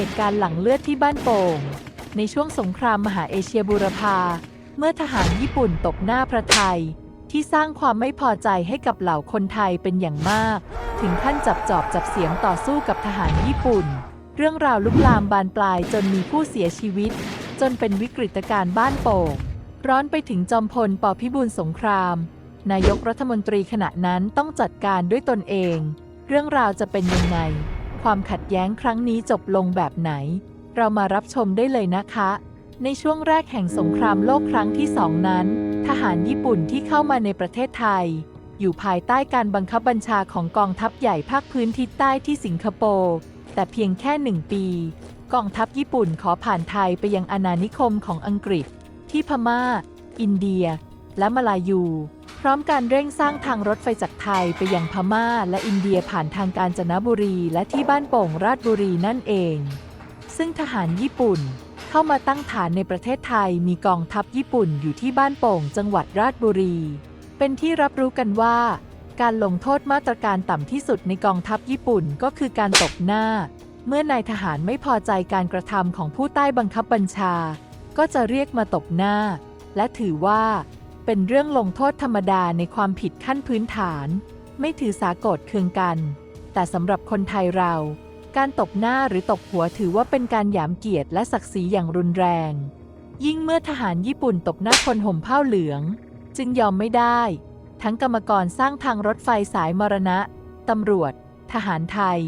เหตุการณ์หลังเลือดที่บ้านโป่ง ในช่วงสงครามมหาเอเชียบูรพา เมื่อทหารญี่ปุ่นตบหน้าพระไทย ที่สร้างความไม่พอใจให้กับเหล่าคนไทยเป็นอย่างมาก ถึงขั้นจับจอบจับเสียงต่อสู้กับทหารญี่ปุ่น เรื่องราวลุกลามบานปลายจนมีผู้เสียชีวิต จนเป็นวิกฤตการณ์บ้านโป่ง ร้อนไปถึงจอมพลปพิบูลสงคราม นายกรัฐมนตรีขณะนั้นต้องจัดการด้วยตนเอง เรื่องราวจะเป็นยังไง ความขัดแย้งครั้งนี้จบลงแบบไหน เรามารับชมได้เลยนะคะ ในช่วงแรกแห่งสงครามโลกครั้งที่สองนั้น ทหารญี่ปุ่นที่เข้ามาในประเทศไทย อยู่ภายใต้การบังคับบัญชาของกองทัพใหญ่ภาคพื้นทิศใต้ที่สิงคโปร์แต่เพียงแค่หนึ่งปี กองทัพญี่ปุ่นขอผ่านไทยไปยังอาณานิคมของอังกฤษ ที่พม่า อินเดีย และมาลายู พร้อมการเร่งสร้างทางรถไฟจากไทยไปยังพม่าและอินเดียผ่านทางกาญจนบุรีและที่บ้านโป่งราชบุรีนั่นเอง ซึ่งทหารญี่ปุ่นเข้ามาตั้งฐานในประเทศไทยมีกองทัพญี่ปุ่นอยู่ที่บ้านโป่งจังหวัดราชบุรี เป็นที่รับรู้กันว่า การลงโทษมาตรการต่ำที่สุดในกองทัพญี่ปุ่นก็คือการตบหน้า เมื่อนายทหารไม่พอใจการกระทำของผู้ใต้บังคับบัญชา ก็จะเรียกมาตบหน้า และถือว่า เป็นเรื่องลงโทษธรรมดาในความผิดขั้นพื้นฐาน ไม่ถือสาโกรธเคืองกัน แต่สำหรับคนไทยเรา การตบหน้าหรือตบหัวถือว่าเป็นการหยามเกียรติและศักดิ์ศรีอย่างรุนแรง ยิ่งเมื่อทหารญี่ปุ่นตบหน้าคนห่มผ้าเหลือง จึงยอมไม่ได้ ทั้งกรรมกรสร้างทางรถไฟสายมรณะตำรวจ ทหารไทย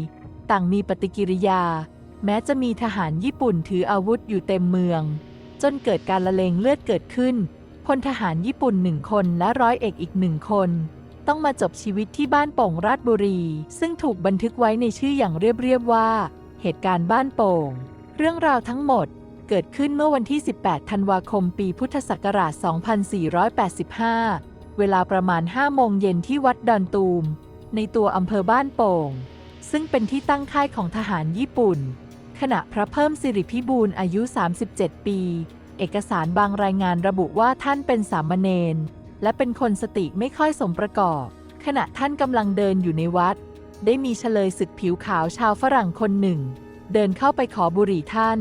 ต่างมีปฏิกิริยา แม้จะมีทหารญี่ปุ่นถืออาวุธอยู่เต็มเมือง จนเกิดการละเลงเลือดเกิดขึ้น พลทหารญี่ปุ่นหนึ่งคนและร้อยเอกอีกหนึ่งคน ต้องมาจบชีวิตที่บ้านโป่งราชบุรี ซึ่งถูกบันทึกไว้ในชื่ออย่างเรียบๆว่า เหตุการณ์บ้านโป่ง เรื่องราวทั้งหมดเกิดขึ้นเมื่อวันที่ 18 ธันวาคม ปีพุทธศักราช 2485 เวลาประมาณ 5 โมงเย็นที่วัดดอนตูม ในตัวอำเภอบ้านโป่ง ซึ่งเป็นที่ตั้งค่ายของทหารญี่ปุ่น ขณะพระเพิ่มสิริพิบูลอายุ 37 ปี เอกสารบางรายงานระบุว่าท่านเป็นสามเณรและเป็นคนสติไม่ค่อยสมประกอบ ขณะท่านกำลังเดินอยู่ในวัด ได้มีเฉลยศึกผิวขาวชาวฝรั่งคนหนึ่ง เดินเข้าไปขอบุหรี่ท่าน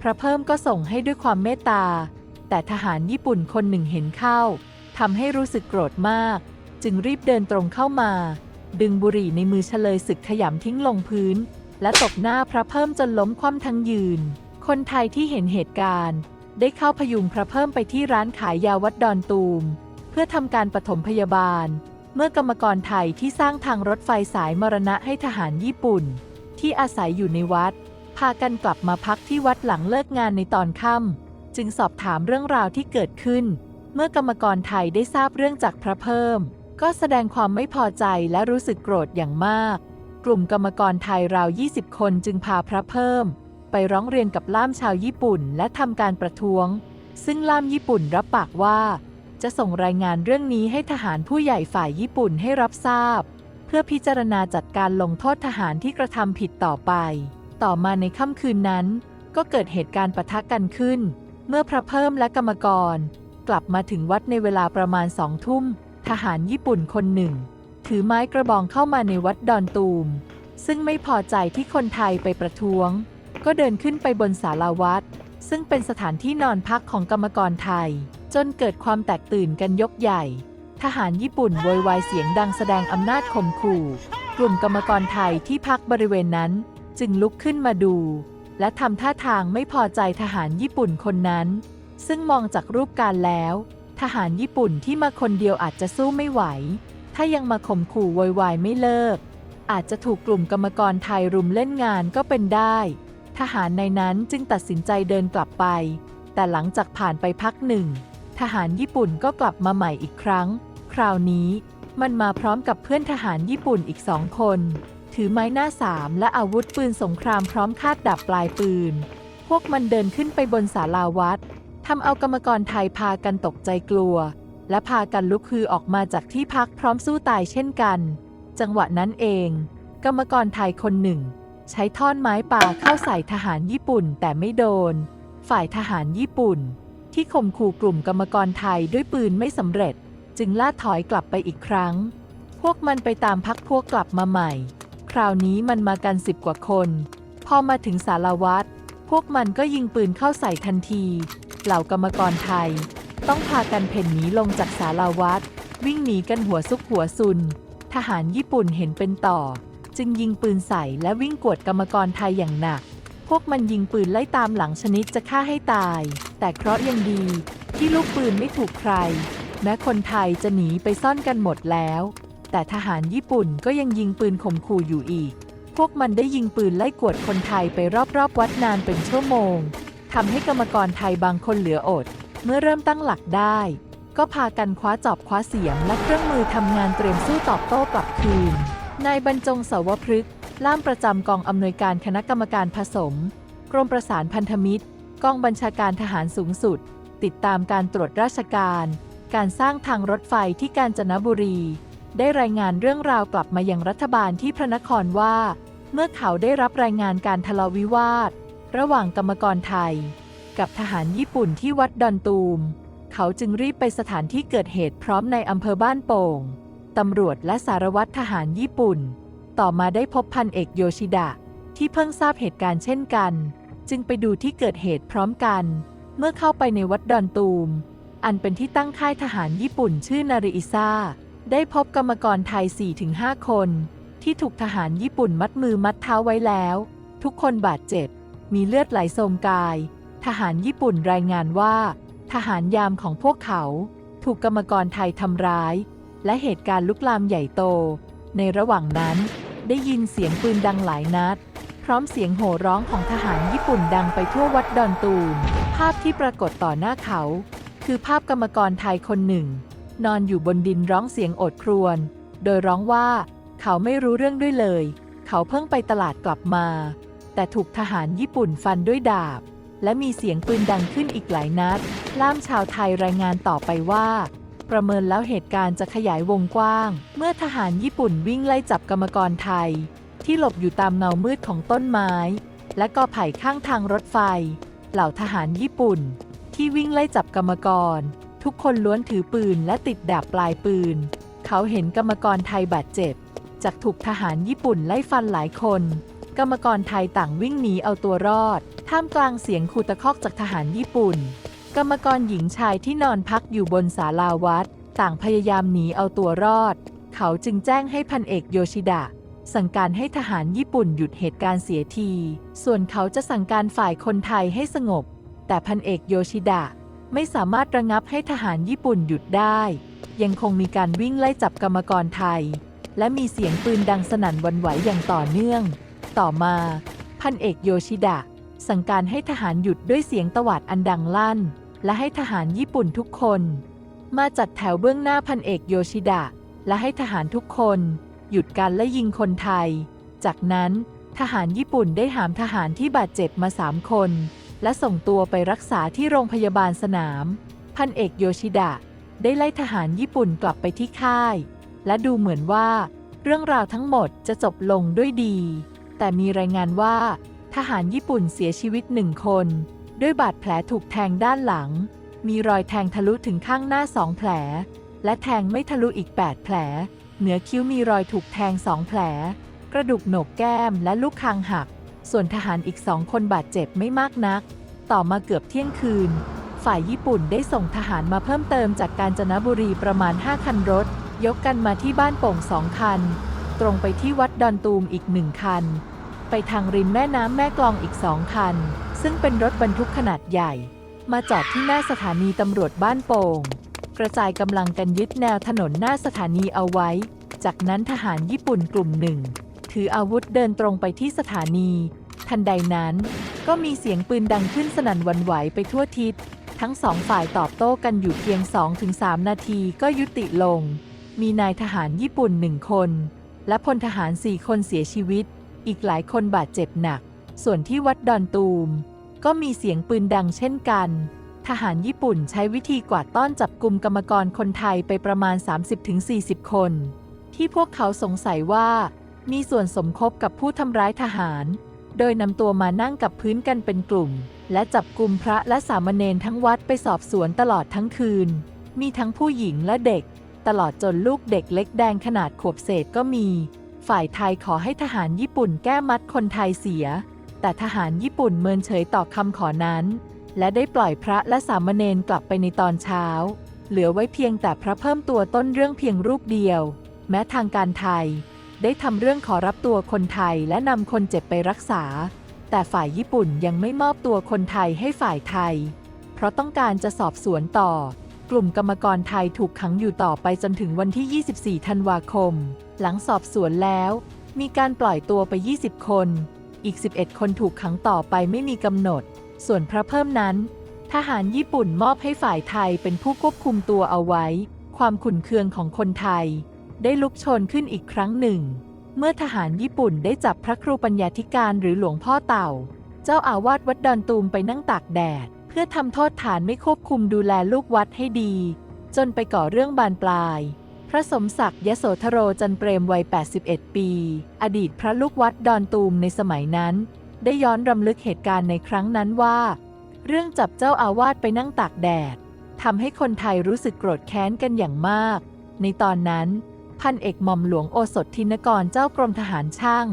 พระเพิ่มก็ส่งให้ด้วยความเมตตา แต่ทหารญี่ปุ่นคนหนึ่งเห็นเข้าทำให้รู้สึกโกรธมาก จึงรีบเดินตรงเข้ามา ดึงบุหรี่ในมือเฉลยศึกขยำทิ้งลงพื้น และตบหน้าพระเพิ่มจนล้มคว่ำทั้งยืน คนไทยที่เห็นเหตุการณ์ ได้เข้าพยุงพระเพิ่มไปที่ร้านขายยาวัดดอนตูม เพื่อทำการปฐมพยาบาล เมื่อกรรมกรไทยที่สร้างทางรถไฟสายมรณะให้ทหารญี่ปุ่น ที่อาศัยอยู่ในวัด พากันกลับมาพักที่วัดหลังเลิกงานในตอนค่ำจึงสอบถามเรื่องราวที่เกิดขึ้น เมื่อกรรมกรไทยได้ทราบเรื่องจากพระเพิ่ม ก็แสดงความไม่พอใจและรู้สึกโกรธอย่างมาก กลุ่มกรรมกรไทยราว 20 คนจึงพาพระเพิ่ม ไปร้องเรียนกับล่ามชาวญี่ปุ่น และทำการประท้วง ซึ่งล่ามญี่ปุ่นรับปากว่า จะส่งรายงานเรื่องนี้ให้ทหารผู้ใหญ่ฝ่ายญี่ปุ่นให้รับทราบ เพื่อพิจารณาจัดการลงโทษทหารที่กระทำผิดต่อไป ต่อมาในค่ำคืนนั้น ก็เกิดเหตุการณ์ปะทะกันขึ้น เมื่อพระเพิ่มและกรรมกร กลับมาถึงวัดในเวลาประมาณสองทุ่ม ทหารญี่ปุ่นคนหนึ่ง ถือไม้กระบองเข้ามาในวัดดอนตูมซึ่งไม่พอใจที่คนไทยไปประท้วง ก็เดินขึ้นไปบนศาลาวัด ซึ่งเป็นสถานที่นอนพักของกรรมกรไทย จนเกิดความแตกตื่นกันยกใหญ่ ทหารญี่ปุ่นโวยวายเสียงดังแสดงอำนาจข่มขู่ กลุ่มกรรมกรไทยที่พักบริเวณนั้น จึงลุกขึ้นมาดู และทำท่าทางไม่พอใจทหารญี่ปุ่นคนนั้น ซึ่งมองจากรูปการแล้ว ทหารญี่ปุ่นที่มาคนเดียวอาจจะสู้ไม่ไหว ถ้ายังมาข่มขู่โวยวายไม่เลิกอาจจะถูกกลุ่มกรรมกรไทยรุมเล่นงานก็เป็นได้ ทหารในนั้นจึงตัดสินใจเดินกลับไป แต่หลังจากผ่านไปพักหนึ่ง ทหารญี่ปุ่นก็กลับมาใหม่อีกครั้ง คราวนี้มันมาพร้อมกับเพื่อนทหารญี่ปุ่นอีกสองคน ถือไม้หน้าสามและอาวุธปืนสงครามพร้อมคาดดับปลายปืน พวกมันเดินขึ้นไปบนศาลาวัดทำเอากรรมกรไทยพากันตกใจกลัว และพากันลุกฮือออกมาจากที่พักพร้อมสู้ตายเช่นกัน จังหวะนั้นเอง กรรมกรไทยคนหนึ่ง ใช้ท่อนไม้ป่าเข้าใส่ทหารญี่ปุ่นแต่ไม่โดน ฝ่ายทหารญี่ปุ่น ที่ข่มขู่กลุ่มกรรมกรไทยด้วยปืนไม่สำเร็จ จึงล่าถอยกลับไปอีกครั้ง พวกมันไปตามพักพวกกลับมาใหม่ คราวนี้มันมากันสิบกว่าคน พอมาถึงสารวัตรพวกมันก็ยิงปืนเข้าใส่ทันที เหล่ากรรมกรไทย ต้องพากันเพ่นหนีลงจากสารวัตรวิ่งหนีกันหัวซุกหัวซุน ทหารญี่ปุ่นเห็นเป็นต่อ จึงยิงปืนใส่และวิ่งกวดกรรมกรไทยอย่างหนัก พวกมันยิงปืนไล่ตามหลังชนิดจะฆ่าให้ตาย แต่เคราะห์ยังดี ที่ลูกปืนไม่ถูกใคร แม้คนไทยจะหนีไปซ่อนกันหมดแล้ว แต่ทหารญี่ปุ่นก็ยังยิงปืนข่มขู่อยู่อีก พวกมันได้ยิงปืนไล่กวดคนไทยไปรอบๆวัดนานเป็นชั่วโมงทำให้กรรมกรไทยบางคนเหลืออด เมื่อเริ่มตั้งหลักได้ ก็พากันคว้าจอบคว้าเสียมและเครื่องมือทำงานเตรียมสู้ตอบโต้กลับคืน นายบรรจงเสาวพฤกษ์ล่ามประจำกองอำนวยการคณะกรรมการผสม กรมประสานพันธมิตร กองบัญชาการทหารสูงสุด ติดตามการตรวจราชการ การสร้างทางรถไฟที่กาญจนบุรี ได้รายงานเรื่องราวกลับมายังรัฐบาลที่พระนครว่า เมื่อเขาได้รับรายงานการทะเลาะวิวาท ระหว่างกรรมกรไทย กับทหารญี่ปุ่นที่วัดดอนตูม เขาจึงรีบไปสถานที่เกิดเหตุพร้อมในอำเภอบ้านโป่ง ตำรวจและสารวัตรทหารญี่ปุ่น ต่อมาได้พบพันเอกโยชิดะ ที่เพิ่งทราบเหตุการณ์เช่นกัน จึงไปดูที่เกิดเหตุพร้อมกัน เมื่อเข้าไปในวัดดอนตูม อันเป็นที่ตั้งค่ายทหารญี่ปุ่นชื่อนาริอิซาได้พบกรรมกรไทย 4-5 คน ที่ถูกทหารญี่ปุ่นมัดมือมัดเท้าไว้แล้ว ทุกคนบาดเจ็บ มีเลือดไหลโสมกาย ทหารญี่ปุ่นรายงานว่า ทหารยามของพวกเขา ถูกกรรมกรไทยทำร้าย และเหตุการณ์ลุกลามใหญ่โต ในระหว่างนั้น ได้ยินเสียงปืนดังหลายนัด พร้อมเสียงโห่ร้องของทหารญี่ปุ่นดังไปทั่ววัดดอนตูม ภาพที่ปรากฏต่อหน้าเขา คือภาพกรรมกรไทยคนหนึ่ง นอนอยู่บนดินร้องเสียงโอดครวญ โดยร้องว่า เขาไม่รู้เรื่องด้วยเลย เขาเพิ่งไปตลาดกลับมา แต่ถูกทหารญี่ปุ่นฟันด้วยดาบ และมีเสียงปืนดังขึ้นอีกหลายนัด ล่ามชาวไทยรายงานต่อไปว่า ประเมินแล้วเหตุการณ์จะขยายวงกว้าง เมื่อทหารญี่ปุ่นวิ่งไล่จับกรรมกรไทย ที่หลบอยู่ตามเงามืดของต้นไม้ และกอไผ่ข้างทางรถไฟ เหล่าทหารญี่ปุ่น ที่วิ่งไล่จับกรรมกร ทุกคนล้วนถือปืนและติดดาบปลายปืน เขาเห็นกรรมกรไทยบาดเจ็บ จากถูกทหารญี่ปุ่นไล่ฟันหลายคน กรรมกรไทยต่างวิ่งหนีเอาตัวรอด ท่ามกลางเสียงคูตะคอกจากทหารญี่ปุ่น กรรมกรหญิงชายที่นอนพักอยู่บนศาลาวัด ต่างพยายามหนีเอาตัวรอด เขาจึงแจ้งให้พันเอกโยชิดะ สั่งการให้ทหารญี่ปุ่นหยุดเหตุการณ์เสียที ส่วนเขาจะสั่งการฝ่ายคนไทยให้สงบ แต่พันเอกโยชิดะ ไม่สามารถระงับให้ทหารญี่ปุ่นหยุดได้ ยังคงมีการวิ่งไล่จับกรรมกรไทย และมีเสียงปืนดังสนั่นวันไหวอย่างต่อเนื่อง ต่อมาพันเอกโยชิดะ สั่งการให้ทหารหยุดด้วยเสียงตวาดอันดังลั่น และให้ทหารญี่ปุ่นทุกคน มาจัดแถวเบื้องหน้าพันเอกโยชิดะ และให้ทหารทุกคน หยุดการและยิงคนไทย จากนั้นทหารญี่ปุ่นได้หามทหารที่บาดเจ็บมาสามคน และส่งตัวไปรักษาที่โรงพยาบาลสนาม พันเอกโยชิดะ ได้ไล่ทหารญี่ปุ่นกลับไปที่ค่าย และดูเหมือนว่า เรื่องราวทั้งหมดจะจบลงด้วยดี แต่มีรายงานว่า ทหารญี่ปุ่นเสียชีวิตหนึ่งคน ด้วยบาดแผลถูกแทงด้านหลัง มีรอยแทงทะลุถึงข้างหน้าสองแผล และแทงไม่ทะลุอีก 8 แผล เหนือคิ้วมีรอยถูกแทงสองแผล กระดูกโหนกแก้มและลูกคางหัก ส่วนทหารอีกสองคนบาดเจ็บไม่มากนัก ต่อมาเกือบเที่ยงคืน ฝ่ายญี่ปุ่นได้ส่งทหารมาเพิ่มเติมจากกาญจนบุรีประมาณ 5 คันรถ ยกกันมาที่บ้านโป่งสองคัน ตรงไปที่วัดดอนตูมอีกหนึ่งคัน ไปทางริมแม่น้ำแม่กลองอีกสองคัน ซึ่งเป็นรถบรรทุกขนาดใหญ่ มาจอดที่หน้าสถานีตำรวจบ้านโป่ง กระจายกำลังกันยึดแนวถนนหน้าสถานีเอาไว้ จากนั้นทหารญี่ปุ่นกลุ่มหนึ่ง ถืออาวุธเดินตรงไปที่สถานี ทันใดนั้น ก็มีเสียงปืนดังขึ้นสนั่นวันไหวไปทั่วทิศ ทั้งสองฝ่ายตอบโต้กันอยู่เพียง 2-3 นาทีก็ยุติลง มีนายทหารญี่ปุ่นหนึ่งคน และพลทหารสี่คนเสียชีวิต อีกหลายคนบาดเจ็บหนักส่วนที่วัดดอนตูม ก็มีเสียงปืนดังเช่นกัน ทหารญี่ปุ่นใช้วิธีกวาดต้อนจับกลุ่มกรรมกรคนไทยไปประมาณ 30-40 คน ที่พวกเขาสงสัยว่า มีส่วนสมคบกับผู้ทำร้ายทหาร โดยนำตัวมานั่งกับพื้นกันเป็นกลุ่ม และจับกลุ่มพระและสามเณรทั้งวัดไปสอบสวนตลอดทั้งคืน มีทั้งผู้หญิงและเด็ก ตลอดจนลูกเด็กเล็กแดงขนาดขวบเศษก็มี ฝ่ายไทยขอให้ทหารญี่ปุ่นแก้มัดคนไทยเสีย แต่ทหารญี่ปุ่นเมินเฉยต่อคำขอนั้น และได้ปล่อยพระและสามเณรกลับไปในตอนเช้า เหลือไว้เพียงแต่พระเพิ่มตัวต้นเรื่องเพียงรูปเดียว แม้ทางการไทย ได้ทำเรื่องขอรับตัวคนไทยและนำคนเจ็บไปรักษา แต่ฝ่ายญี่ปุ่นยังไม่มอบตัวคนไทยให้ฝ่ายไทย เพราะต้องการจะสอบสวนต่อ กลุ่มกรรมกรไทยถูกขังอยู่ต่อไปจนถึงวันที่ 24 ธันวาคม หลังสอบสวนแล้ว มีการปล่อยตัวไป 20 คน อีก 11 คนถูกขังต่อไปไม่มีกำหนด ส่วนพระเพิ่มนั้น ทหารญี่ปุ่นมอบให้ฝ่ายไทยเป็นผู้ควบคุมตัวเอาไว้ ความขุ่นเคืองของคนไทย ได้ลุกโชนขึ้นอีกครั้งหนึ่ง เมื่อทหารญี่ปุ่นได้จับพระครูปัญญาธิการหรือหลวงพ่อเต่า เจ้าอาวาสวัดดอนตูมไปนั่งตากแดด เพื่อทำโทษฐานไม่ควบคุมดูแลลูกวัดให้ดี จนไปก่อเรื่องบานปลาย พระสมศักดิ์ยโสธโรจันเปรมวัย 81 ปี อดีตพระลูกวัดดอนตูมในสมัยนั้น ได้ย้อนรำลึกเหตุการณ์ในครั้งนั้นว่า เรื่องจับเจ้าอาวาสไปนั่งตากแดดทำให้คนไทยรู้สึกโกรธแค้นกันอย่างมาก ในตอนนั้น พันเอกหม่อมหลวงโอสถทินกรเจ้ากรมทหารช่าง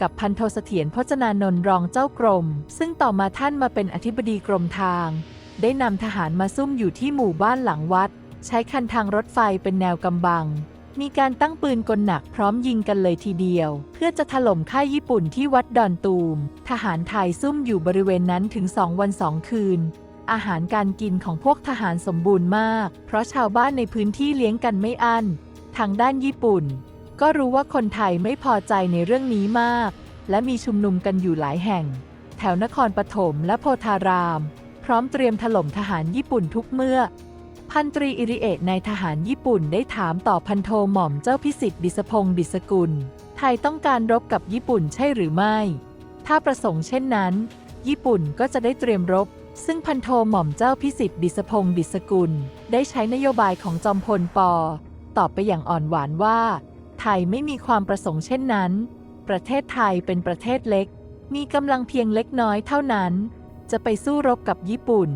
กับพันโทเสถียรพจนานนท์รองเจ้ากรม ซึ่งต่อมาท่านมาเป็นอธิบดีกรมทาง ได้นำทหารมาซุ่มอยู่ที่หมู่บ้านหลังวัด ใช้คันทางรถไฟเป็นแนวกำบัง มีการตั้งปืนกลหนักพร้อมยิงกันเลยทีเดียว เพื่อจะถล่มค่ายญี่ปุ่นที่วัดดอนตูม ทหารไทยซุ่มอยู่บริเวณนั้นถึงสองวันสองคืน อาหารการกินของพวกทหารสมบูรณ์มาก เพราะชาวบ้านในพื้นที่เลี้ยงกันไม่อั้น ทางด้านญี่ปุ่น ก็รู้ว่าคนไทยไม่พอใจในเรื่องนี้มาก และมีชุมนุมกันอยู่หลายแห่ง แถวนครปฐมและโพธาราม พร้อมเตรียมถล่มทหารญี่ปุ่นทุกเมื่อ พันตรีอิริเอะในทหารญี่ปุ่นได้ถามต่อพันโทหม่อมเจ้าพิสิทธิ์ดิษพงศ์ดิษกุล ไทยต้องการรบกับญี่ปุ่นใช่หรือไม่ ถ้าประสงค์เช่นนั้น ญี่ปุ่นก็จะได้เตรียมรบ ซึ่งพันโทหม่อมเจ้าพิสิทธิ์ดิษพงศ์ดิษกุล ได้ใช้นโยบายของจอมพลปอตอบไปอย่างอ่อนหวานว่า ไทยไม่มีความประสงค์เช่นนั้น ประเทศไทยเป็นประเทศเล็ก มีกำลังเพียงเล็กน้อยเท่านั้น จะไปสู้รบกับญี่ปุ่น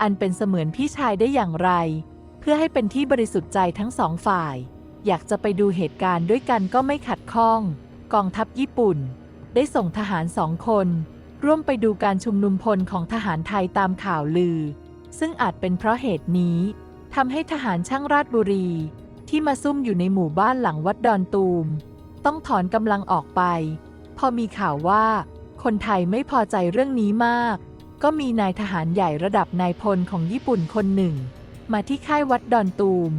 อันเป็นเสมือนพี่ชายได้อย่างไร เพื่อให้เป็นที่บริสุทธิ์ใจทั้งสองฝ่าย อยากจะไปดูเหตุการณ์ด้วยกันก็ไม่ขัดข้อง กองทัพญี่ปุ่น ได้ส่งทหารสองคน ร่วมไปดูการชุมนุมพลของทหารไทยตามข่าวลือ ซึ่งอาจเป็นเพราะเหตุนี้ทำให้ทหารช่างราชบุรี ที่มาซุ่มอยู่ในหมู่บ้านหลังวัดดอนตูม ต้องถอนกำลังออกไป พอมีข่าวว่า คนไทยไม่พอใจเรื่องนี้มาก ก็มีนายทหารใหญ่ระดับนายพลของญี่ปุ่นคนหนึ่ง มาที่ค่ายวัดดอนตูม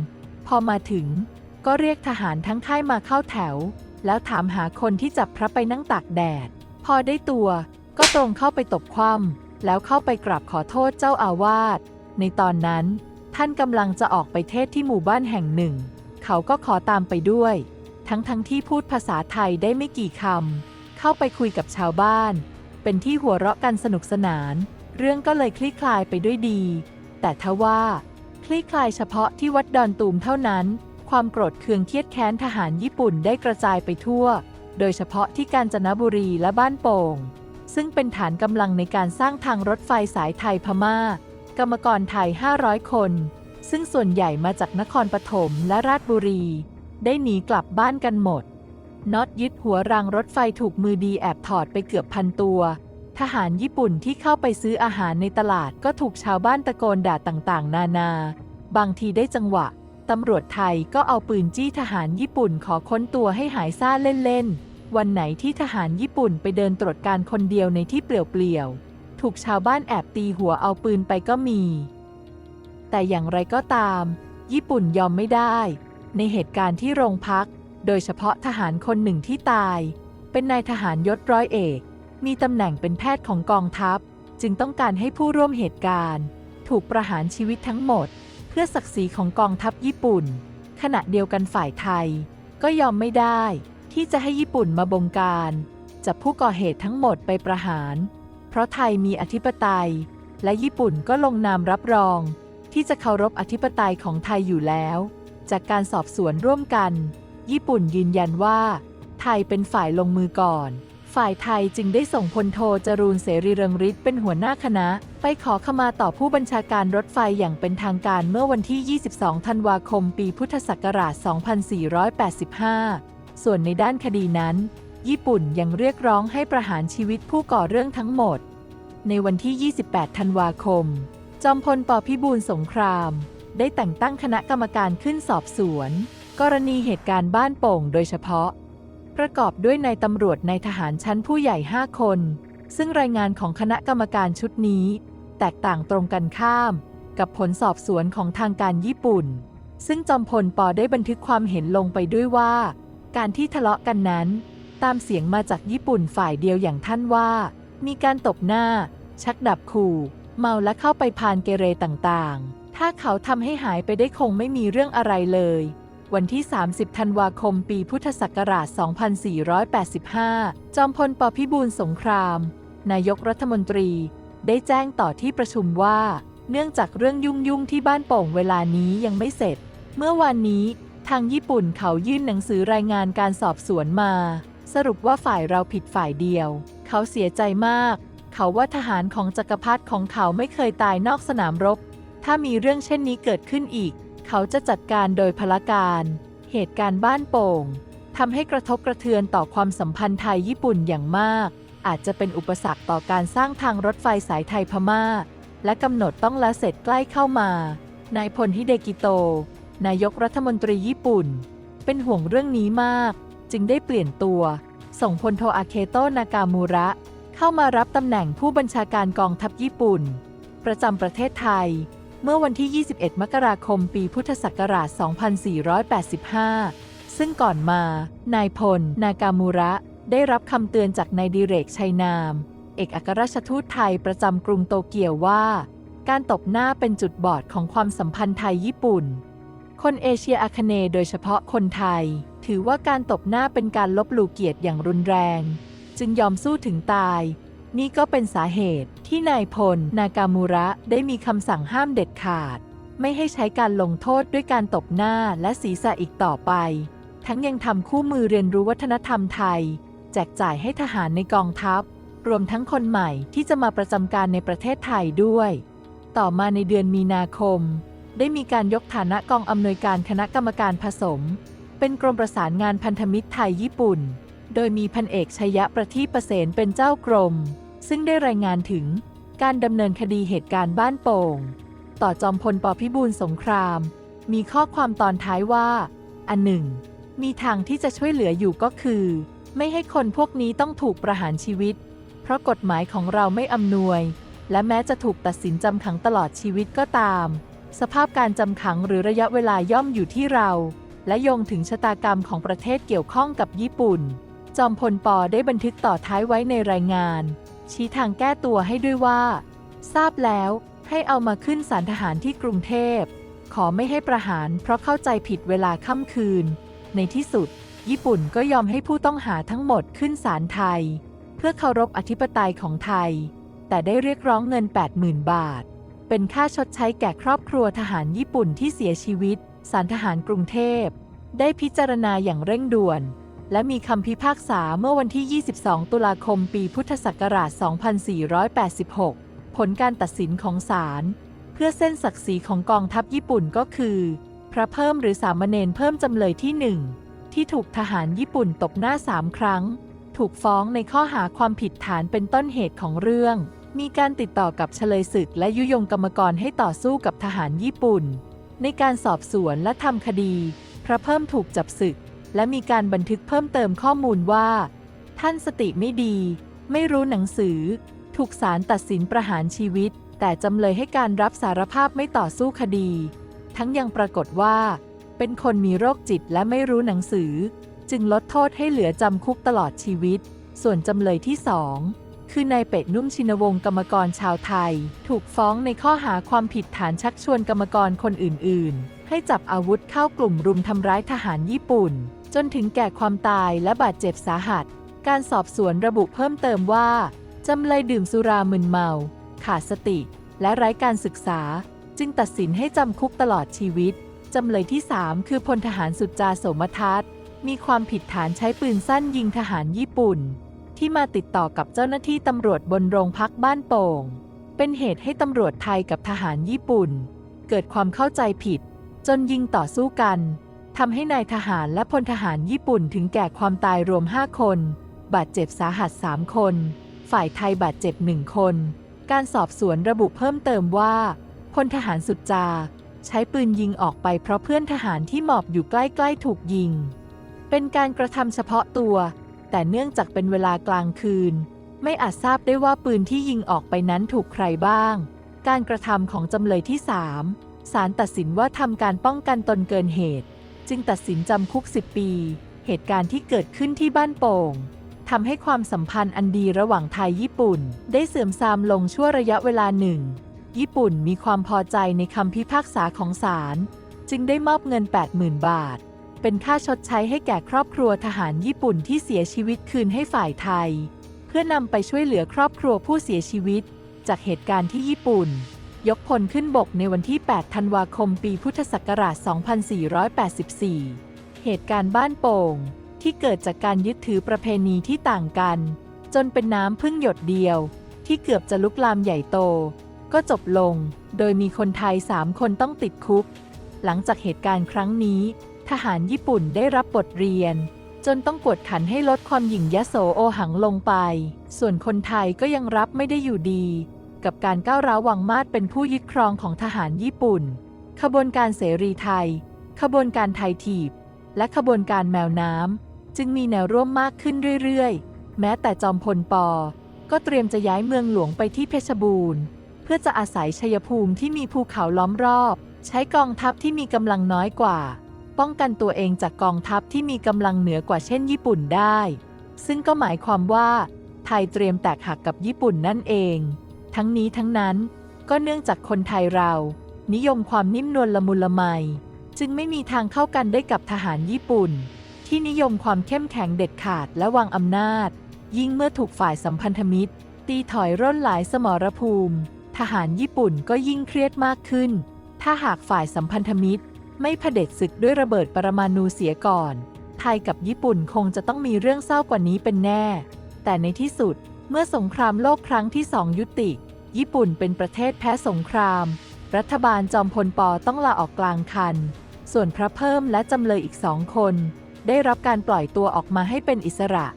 พอมาถึง ก็เรียกทหารทั้งค่ายมาเข้าแถว แล้วถามหาคนที่จับพระไปนั่งตากแดด พอได้ตัวก็ตรงเข้าไปตบคว่ำแล้วเข้าไปกราบขอโทษเจ้าอาวาสในตอนนั้น ท่านกำลังจะออกไปเทศที่หมู่บ้านแห่งหนึ่ง เขาก็ขอตามไปด้วย ทั้งทั้งที่พูดภาษาไทยได้ไม่กี่คำเข้าไปคุยกับชาวบ้าน เป็นที่หัวเราะกันสนุกสนาน เรื่องก็เลยคลี่คลายไปด้วยดี แต่ทว่า คลี่คลายเฉพาะที่วัดดอนตูมเท่านั้น ความโกรธเคืองเคียดแค้นทหารญี่ปุ่นได้กระจายไปทั่ว โดยเฉพาะที่กาญจนบุรีและบ้านโป่ง ซึ่งเป็นฐานกำลังในการสร้างทางรถไฟสายไทยพม่า กรรมกรไทย 500 คน ซึ่งส่วนใหญ่มาจากนครปฐมและราชบุรี ได้หนีกลับบ้านกันหมด น็อตยึดหัวรางรถไฟถูกมือดีแอบถอดไปเกือบพันตัว ทหารญี่ปุ่นที่เข้าไปซื้ออาหารในตลาดก็ถูกชาวบ้านตะโกนด่าต่างๆ นานา บางทีได้จังหวะ ตำรวจไทยก็เอาปืนจี้ทหารญี่ปุ่นขอค้นตัวให้หายซ่าเล่นๆ วันไหนที่ทหารญี่ปุ่นไปเดินตรวจการคนเดียวในที่เปลี่ยวๆ ถูกชาวบ้านแอบตีหัวเอาปืนไปก็มี แต่อย่างไรก็ตาม ญี่ปุ่นยอมไม่ได้ ในเหตุการณ์ที่โรงพัก โดยเฉพาะทหารคนหนึ่งที่ตาย เป็นนายทหารยศร้อยเอก มีตำแหน่งเป็นแพทย์ของกองทัพ จึงต้องการให้ผู้ร่วมเหตุการณ์ ถูกประหารชีวิตทั้งหมด เพื่อศักดิ์ศรีของกองทัพญี่ปุ่น ขณะเดียวกันฝ่ายไทย ก็ยอมไม่ได้ ที่จะให้ญี่ปุ่นมาบงการจับผู้ก่อเหตุทั้งหมดไปประหาร เพราะไทยมีอธิปไตย และญี่ปุ่นก็ลงนามรับรอง ที่จะเคารพอธิปไตยของไทยอยู่แล้ว จากการสอบสวนร่วมกัน ญี่ปุ่นยืนยันว่า ไทยเป็นฝ่ายลงมือก่อน ฝ่ายไทยจึงได้ส่งพลโทจรูนเสรีเรืองฤทธิ์เป็นหัวหน้าคณะ ไปขอขมาต่อผู้บัญชาการรถไฟอย่างเป็นทางการเมื่อวันที่ 22 ธันวาคม ปีพุทธศักราช 2485 ส่วนในด้านคดีนั้น ญี่ปุ่นยังเรียกร้องให้ประหารชีวิตผู้ก่อเรื่องทั้งหมด ในวันที่ 28 ธันวาคม จอมพลปพิบูลสงคราม ได้แต่งตั้งคณะกรรมการขึ้นสอบสวน กรณีเหตุการณ์บ้านโป่งโดยเฉพาะ ประกอบด้วยนายตำรวจในายทหารชั้นผู้ใหญ่ 5 คน ซึ่งรายงานของคณะกรรมการชุดนี้ แตกต่างตรงกันข้าม กับผลสอบสวนของทางการญี่ปุ่น ซึ่งจอมพลปอได้บันทึกความเห็นลงไปด้วยว่า การที่ทะเลาะกันนั้น ตามเสียงมาจากญี่ปุ่นฝ่ายเดียวอย่างท่านว่า มีการตบหน้า ชักดับขู่ เมาและเข้าไปพานเกเรต่างๆ ถ้าเขาทำให้หายไปได้คงไม่มีเรื่องอะไรเลย วันที่ 30 ธันวาคม ปีพุทธศักราช 2485 จอมพล ปพิบูลสงคราม นายกรัฐมนตรี ได้แจ้งต่อที่ประชุมว่า เนื่องจากเรื่องยุ่งๆที่บ้านโป่งเวลานี้ยังไม่เสร็จ เมื่อวานนี้ทางญี่ปุ่นเขายื่นหนังสือรายงานการสอบสวนมา สรุปว่าฝ่ายเราผิดฝ่ายเดียว เขาเสียใจมาก เขาว่าทหารของจักรพรรดิของเขาไม่เคยตายนอกสนามรบ ถ้ามีเรื่องเช่นนี้เกิดขึ้นอีก เขาจะจัดการโดยพละการ เหตุการณ์บ้านโป่งทำให้กระทบกระเทือนต่อความสัมพันธ์ไทยญี่ปุ่นอย่างมาก อาจจะเป็นอุปสรรคต่อการสร้างทางรถไฟสายไทยพม่า และกำหนดต้องละเสร็จใกล้เข้ามานายพลฮิเดกิโต นายกรัฐมนตรีญี่ปุ่น เป็นห่วงเรื่องนี้มาก จึงได้เปลี่ยนตัว ส่งพลโทอาเคโตนากามูระ เข้ามารับตำแหน่งผู้บัญชาการกองทัพญี่ปุ่น ประจำประเทศไทย เมื่อวันที่ 21 มกราคม ปีพุทธศักราช 2485 ซึ่งก่อนมา นายพล นากามูระ ได้รับคำเตือนจากนายดิเรกชัยนาม เอกอัครราชทูตไทยประจำกรุงโตเกียวว่า การตบหน้าเป็นจุดบอดของความสัมพันธ์ไทยญี่ปุ่น คนเอเชียอาคเนย์โดยเฉพาะคนไทย ถือว่าการตบหน้าเป็นการลบหลู่เกียรติอย่างรุนแรง จึงยอมสู้ถึงตาย นี่ก็เป็นสาเหตุที่นายพล นากามูระได้มีคำสั่งห้ามเด็ดขาด ไม่ให้ใช้การลงโทษด้วยการตบหน้าและศีรษะอีกต่อไป ทั้งยังทำคู่มือเรียนรู้วัฒนธรรมไทย แจกจ่ายให้ทหารในกองทัพ รวมทั้งคนใหม่ที่จะมาประจำการในประเทศไทยด้วย ต่อมาในเดือนมีนาคม ได้มีการยกฐานะกองอำนวยการคณะกรรมการผสม เป็นกรมประสานงานพันธมิตรไทยญี่ปุ่น โดยมีพันเอกชยะประทีประเสนเป็นเจ้ากรม ซึ่งได้รายงานถึงการดำเนินคดีเหตุการณ์บ้านโป่ง ต่อจอมพลปพิบูลสงคราม มีข้อความตอนท้ายว่า อันหนึ่ง มีทางที่จะช่วยเหลืออยู่ก็คือ ไม่ให้คนพวกนี้ต้องถูกประหารชีวิต เพราะกฎหมายของเราไม่อำนวย และแม้จะถูกตัดสินจำขังตลอดชีวิตก็ตาม สภาพการจำขังหรือระยะเวลาย่อมอยู่ที่เรา และโยงถึงชะตากรรมของประเทศเกี่ยวข้องกับญี่ปุ่น จอมพลปอได้บันทึกต่อท้ายไว้ในรายงาน ชี้ทางแก้ตัวให้ด้วยว่า ทราบแล้วให้เอามาขึ้นศาลทหารที่กรุงเทพ ขอไม่ให้ประหารเพราะเข้าใจผิดเวลาค่ำคืน ในที่สุด ญี่ปุ่นก็ยอมให้ผู้ต้องหาทั้งหมดขึ้นศาลไทย เพื่อเคารพอธิปไตยของไทย แต่ได้เรียกร้องเงิน 80,000 บาท เป็นค่าชดใช้แก่ครอบครัวทหารญี่ปุ่นที่เสียชีวิตศาลทหารกรุงเทพ ได้พิจารณาอย่างเร่งด่วน และมีคำพิพากษาเมื่อวันที่ 22 ตุลาคม ปีพุทธศักราช 2486 ผลการตัดสินของศาลเพื่อเส้นศักดิ์ศรีของกองทัพญี่ปุ่นก็คือ พระเพิ่มหรือสามเณรเพิ่มจำเลยที่หนึ่งที่ถูกทหารญี่ปุ่นตบหน้าสามครั้ง ถูกฟ้องในข้อหาความผิดฐานเป็นต้นเหตุของเรื่อง มีการติดต่อกับเฉลยศึกและยุยงกรรมกรให้ต่อสู้กับทหารญี่ปุ่น ในการสอบสวนและทำคดี พระเพิ่มถูกจับศึก และมีการบันทึกเพิ่มเติมข้อมูลว่า ท่านสติไม่ดี ไม่รู้หนังสือ ถูกศาลตัดสินประหารชีวิต แต่จำเลยให้การรับสารภาพไม่ต่อสู้คดี ทั้งยังปรากฏว่า เป็นคนมีโรคจิตและไม่รู้หนังสือ จึงลดโทษให้เหลือจำคุกตลอดชีวิต ส่วนจำเลยที่สองคือนายเป็ดนุ่มชินวงศ์กรรมกรชาวไทย ถูกฟ้องในข้อหาความผิดฐานชักชวนกรรมกรคนอื่น ๆ ให้จับอาวุธเข้ากลุ่มรุมทำร้ายทหารญี่ปุ่น จนถึงแก่ความตายและบาดเจ็บสาหัส การสอบสวนระบุเพิ่มเติมว่า จำเลยดื่มสุรามึนเมา ขาดสติ และไร้การศึกษา จึงตัดสินให้จำคุกตลอดชีวิต จำเลยที่ 3 คือพลทหารสุจาโสมทัศน์มีความผิดฐานใช้ปืนสั้นยิงทหารญี่ปุ่น ที่มาติดต่อกับเจ้าหน้าที่ตำรวจบนโรงพักบ้านโป่ง เป็นเหตุให้ตำรวจไทยกับทหารญี่ปุ่น เกิดความเข้าใจผิด จนยิงต่อสู้กัน ทำให้นายทหารและพลทหารญี่ปุ่นถึงแก่ความตายรวม 5 คน บาดเจ็บสาหัส 3 คน ฝ่ายไทยบาดเจ็บหนึ่งคน การสอบสวนระบุเพิ่มเติมว่าพลทหารสุดจา ใช้ปืนยิงออกไปเพราะเพื่อนทหารที่หมอบอยู่ใกล้ๆถูกยิง เป็นการกระทำเฉพาะตัว แต่เนื่องจากเป็นเวลากลางคืน ไม่อาจทราบได้ว่าปืนที่ยิงออกไปนั้นถูกใครบ้าง การกระทำของจำเลยที่ 3 ศาลตัดสินว่าทำการป้องกันตนเกินเหตุ จึงตัดสินจำคุก 10 ปี เหตุการณ์ที่เกิดขึ้นที่บ้านโป่งทำให้ความสัมพันธ์อันดีระหว่างไทยญี่ปุ่น ได้เสื่อมทรามลงชั่วระยะเวลาหนึ่ง ญี่ปุ่นมีความพอใจในคำพิพากษาของศาลจึงได้มอบเงิน 80,000 บาท เป็นค่าชดใช้ให้แก่ครอบครัวทหารญี่ปุ่นที่เสียชีวิตคืนให้ฝ่ายไทย เพื่อนำไปช่วยเหลือครอบครัวผู้เสียชีวิต จากเหตุการณ์ที่ญี่ปุ่น ยกพลขึ้นบกในวันที่ 8 ธันวาคม ปีพุทธศักราช 2484 เหตุการณ์บ้านโป่ง ที่เกิดจากการยึดถือประเพณีที่ต่างกัน จนเป็นน้ำพึ่งหยดเดียว ที่เกือบจะลุกลามใหญ่โต ก็จบลง โดยมีคนไทย 3 คนต้องติดคุก หลังจากเหตุการณ์ครั้งนี้ ทหารญี่ปุ่นได้รับบทเรียนจนต้องกวดขันให้ลดความหยิ่งยโสโอหังลงไป ส่วนคนไทยก็ยังรับไม่ได้อยู่ดี กับการก้าวร้าววังมาดเป็นผู้ยึดครองของทหารญี่ปุ่น ขบวนการเสรีไทย ขบวนการไทยถีบ และขบวนการแมวน้ำ จึงมีแนวร่วมมากขึ้นเรื่อยๆ แม้แต่จอมพลปอ ก็เตรียมจะย้ายเมืองหลวงไปที่เพชรบูรณ์ เพื่อจะอาศัยชัยภูมิที่มีภูเขาล้อมรอบ ใช้กองทัพที่มีกำลังน้อยกว่า ป้องกันตัวเองจากกองทัพที่มีกำลังเหนือกว่าเช่นญี่ปุ่นได้ ซึ่งก็หมายความว่า ไทยเตรียมแตกหักกับญี่ปุ่นนั่นเอง ทั้งนี้ทั้งนั้น ก็เนื่องจากคนไทยเรา นิยมความนิ่มนวลละมุนละไม จึงไม่มีทางเข้ากันได้กับทหารญี่ปุ่น ที่นิยมความเข้มแข็งเด็ดขาดและวางอำนาจ ยิ่งเมื่อถูกฝ่ายสัมพันธมิตร ตีถอยร่นหลายสมรภูมิ ทหารญี่ปุ่นก็ยิ่งเครียดมากขึ้น ถ้าหากฝ่ายสัมพันธมิตร ไม่เผด็จศึกด้วยระเบิดปรมาณูเสียก่อน ไทยกับญี่ปุ่นคงจะต้องมีเรื่องเศร้ากว่านี้เป็นแน่ แต่ในที่สุดเมื่อสงครามโลกครั้งที่สองยุติ ญี่ปุ่นเป็นประเทศแพ้สงคราม รัฐบาลจอมพลปอต้องลาออกกลางคัน ส่วนพระเพิ่มและจำเลยอีกสองคน ได้รับการปล่อยตัวออกมาให้เป็นอิสระ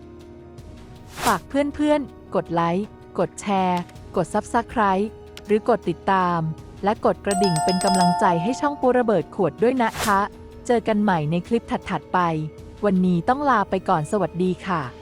ฝากเพื่อนๆ กดไลค์ กดแชร์ กด Subscribe หรือกดติดตาม และกดกระดิ่งเป็นกำลังใจให้ช่องปูระเบิดขวดด้วยนะคะ เจอกันใหม่ในคลิปถัดๆไป วันนี้ต้องลาไปก่อนสวัสดีค่ะ